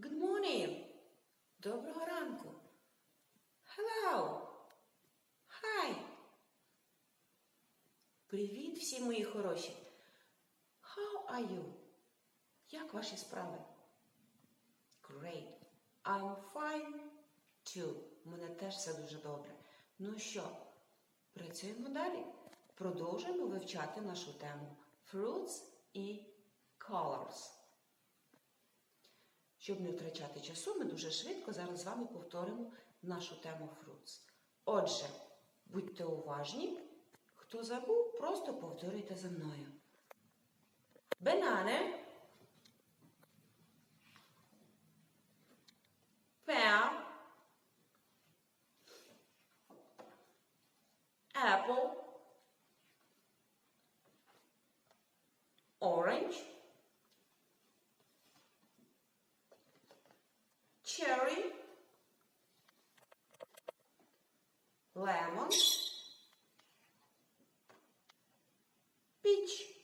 Good morning. Доброго ранку. Hello. Hi. Привіт всі мої хороші. How are you? Як ваші справи? Great. I'm fine too. У мене теж все дуже добре. Ну що, працюємо далі. Продовжуємо вивчати нашу тему Fruits і Colors. Щоб не втрачати часу, ми дуже швидко зараз з вами повторимо нашу тему Fruits. Отже, будьте уважні. Хто забув, просто повторюйте за мною. Банани. Pear. Apple. Orange. Cherry. Lemon. Піч.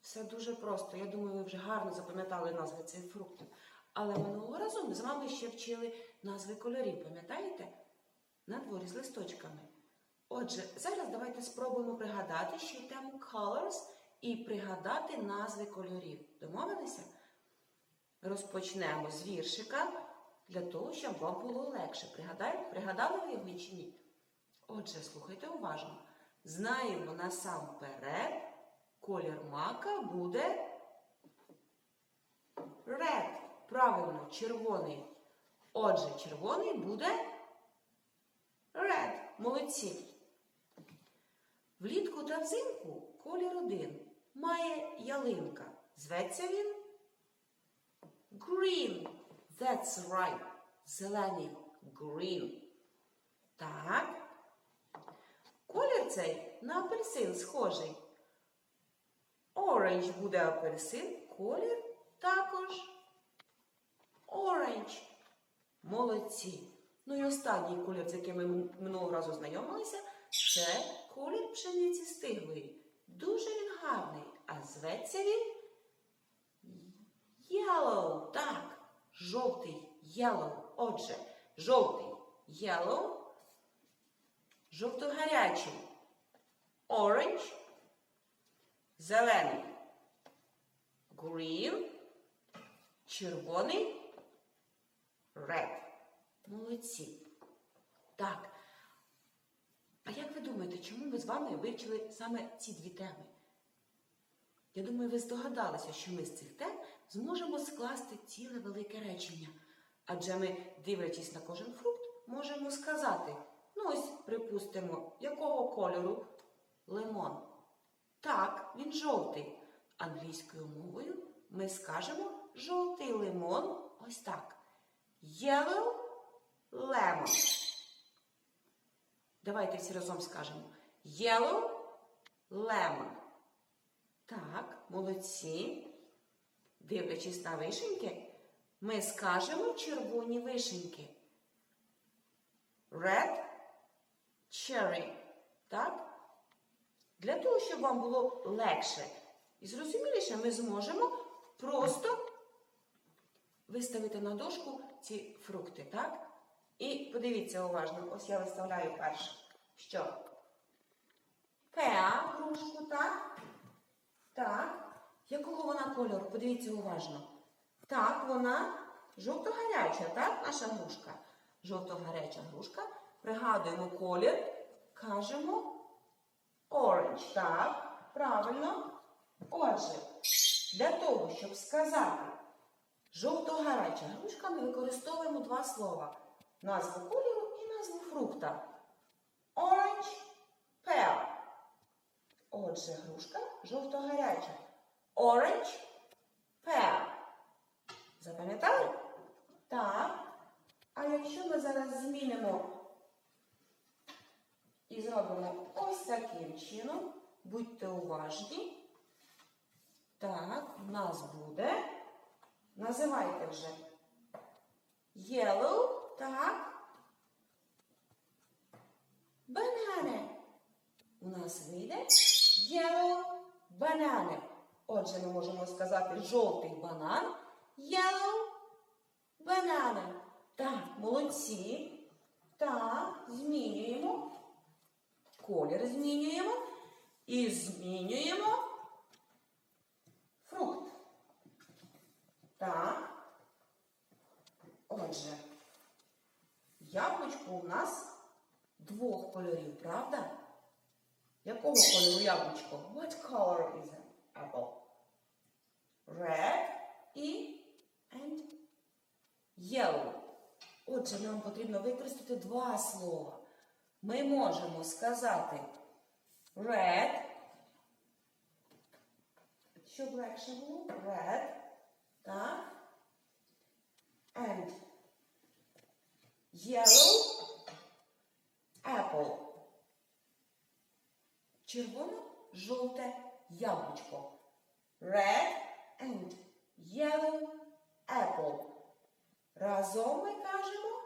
Все дуже просто. Я думаю, ви вже гарно запам'ятали назви цих фруктів. Але минулого разу ми з вами ще вчили назви кольорів, пам'ятаєте? На дворі з листочками. Отже, зараз давайте спробуємо пригадати ще тему colors і пригадати назви кольорів. Домовилися? Розпочнемо з віршика для того, щоб вам було легше. Пригадали, пригадали ви його чи ні? Отже, слухайте уважно. Знаємо насамперед, колір мака буде red. Правильно, червоний. Отже, червоний буде red. Молодці. Влітку та взимку колір один. Має ялинка. Зветься він green. That's right. Зелений. Green. Так. Колір цей на апельсин схожий. Orange буде апельсин. Колір також orange. Молодці. Ну і останній колір, з яким ми минулого разу знайомилися, це колір пшениці стиглої. Дуже він гарний, а зветься він yellow. Так, жовтий yellow. Отже, жовтий yellow, жовто-гарячий orange, зелений green, червоний red. Молодці. Так. А як ви думаєте, чому ми з вами вивчили саме ці дві теми? Я думаю, ви здогадалися, що ми з цих тем зможемо скласти ціле велике речення. Адже ми, дивлячись на кожен фрукт, можемо сказати, ну ось, припустимо, якого кольору лимон. Так, він жовтий. Англійською мовою ми скажемо жовтий лимон ось так. Yellow lemon. Давайте всі разом скажемо. Yellow lemon. Так, молодці. Дивлячись на вишеньки, ми скажемо червоні вишеньки. Red cherry. Так? Для того, щоб вам було легше і зрозуміліше, ми зможемо просто виставити на дошку ці фрукти, так? І подивіться уважно, ось я виставляю перше. Що? Пеа, грушку, так? Так. Якого вона кольору? Подивіться уважно. Так, вона жовто-гаряча, так, наша грушка? Жовто-гаряча грушка. Пригадуємо колір, кажемо orange, так? Правильно. Отже, для того, щоб сказати жовто-гаряча грушка, ми використовуємо два слова. Назву кольору і назву фрукта. Orange pear. Отже, грушка жовто-гаряча. Orange pear. Запам'ятали? Так. А якщо ми зараз змінимо і зробимо ось таким чином, будьте уважні. Так, в нас буде. Називайте вже yellow, так. Банани. У нас вийде yellow банани. Отже, ми можемо сказати жовтий банан, yellow banana. Так, молодці. Так, змінюємо. Колір змінюємо. І змінюємо фрукт. Так. Отже, яблучко у нас двох кольорів, правда? Якого кольору яблучко? What color is an apple? Red і and yellow. Отже, нам потрібно використати два слова. Ми можемо сказати red. Щоб легше було. Red. Так. And yellow apple. Червоно-жовте яблучко. Red and yellow apple. Разом ми кажемо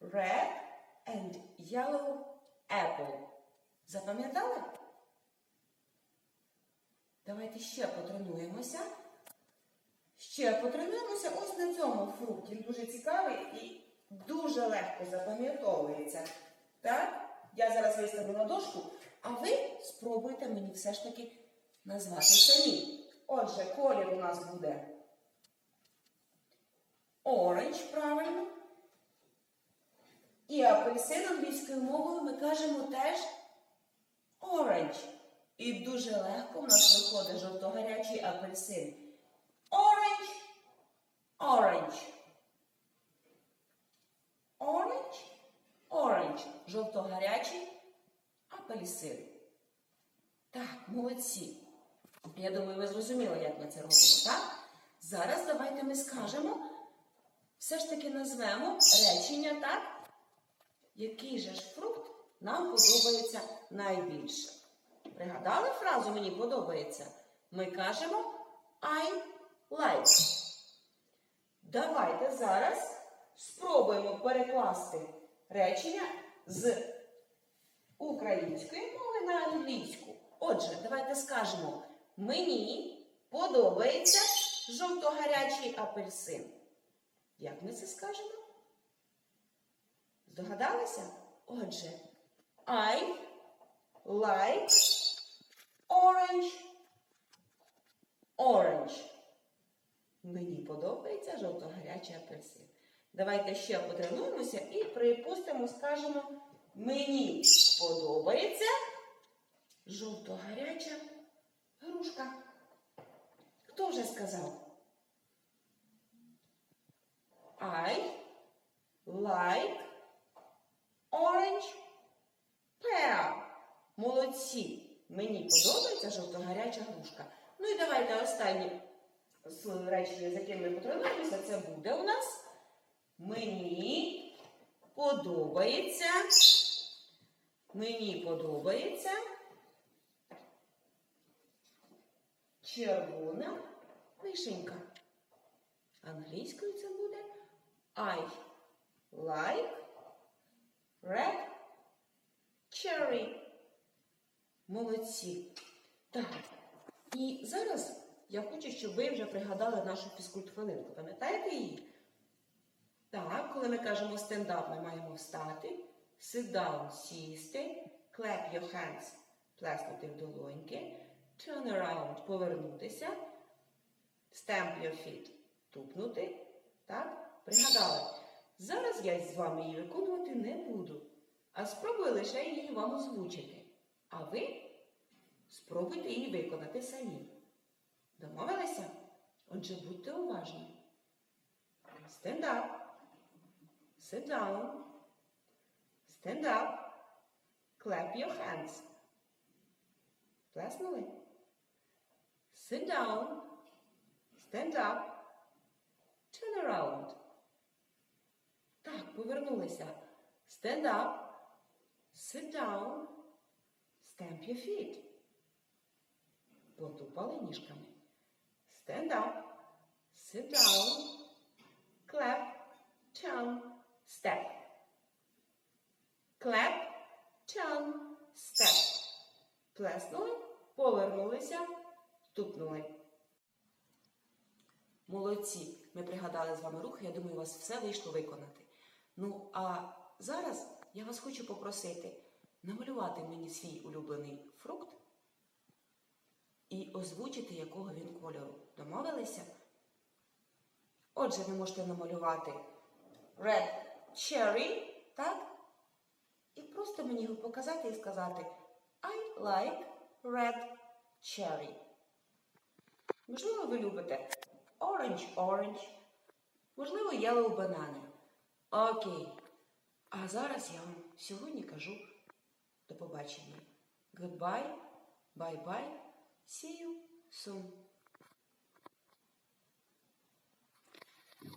red and yellow apple. Запам'ятали? Давайте ще потренуємося. Ще потренуємося ось на цьому фрукті. Він дуже цікавий і дуже легко запам'ятовується. Так? Я зараз виставлю на дошку, а ви спробуйте мені все ж таки назвати самі. Отже, колір у нас буде orange, правильно. І апельсин англійською мовою ми кажемо теж orange. І дуже легко в нас виходить жовто-гарячий апельсин. Orange, orange. Orange, orange. Жовто-гарячий апельсин. Так, молодці. Я думаю, ви зрозуміли, як ми це робимо, так? Зараз давайте ми скажемо, все ж таки назвемо речення, так? Який же ж фрукт нам подобається найбільше? Пригадали фразу мені подобається? Ми кажемо I like. Давайте зараз спробуємо перекласти речення з української мови на англійську. Отже, давайте скажемо: мені подобається жовто-гарячий апельсин. Як ми це скажемо? Здогадалися? Отже, I like orange. Orange. Мені подобається жовто-гарячий апельсин. Давайте ще потренуємося і припустимо, скажемо, мені подобається жовто-гаряча грушка. Хто вже сказав? I like orange pear. Молодці. Мені подобається жовто-гаряча грушка. Ну і давайте останнє з речення, з яким ми потренуємося, це буде у нас. Мені подобається. Мені подобається. Червона вишенька. Англійською це буде I like red cherry. Молодці. Так. І зараз я хочу, щоб ви вже пригадали нашу фізкульт-хвилинку. Пам'ятаєте її? Так, коли ми кажемо stand-up, ми маємо встати, sit down, сісти, clap your hands, плеснути в долоньки, turn around, повернутися, stamp your feet, тупнути. Так? Пригадали? Зараз я з вами її виконувати не буду, а спробую лише її вам озвучити. А ви спробуйте її виконати самі. Домовилися? Отже, будьте уважні. Stand up. Sit down. Stand up. Clap your hands. Плеснули? Sit down. Stand up. Turn around. Так, повернулися. Stand up. Sit down. Stamp your feet. Потупали ніжками. Stand up. Sit down. Clap. Turn. Step. Clap. Turn. Step. Плеснули. Повернулися. Тупнули. Молодці. Ми пригадали з вами рухи, я думаю, у вас все вийшло виконати. Ну, а зараз я вас хочу попросити намалювати мені свій улюблений фрукт і озвучити, якого він кольору. Домовилися? Отже, ви можете намалювати red cherry, так? І просто мені його показати і сказати I like red cherry. Можливо, ви любите orange orange, можливо, yellow banana. Окей. А зараз я вам сьогодні кажу до побачення. Goodbye, bye-bye, see you soon.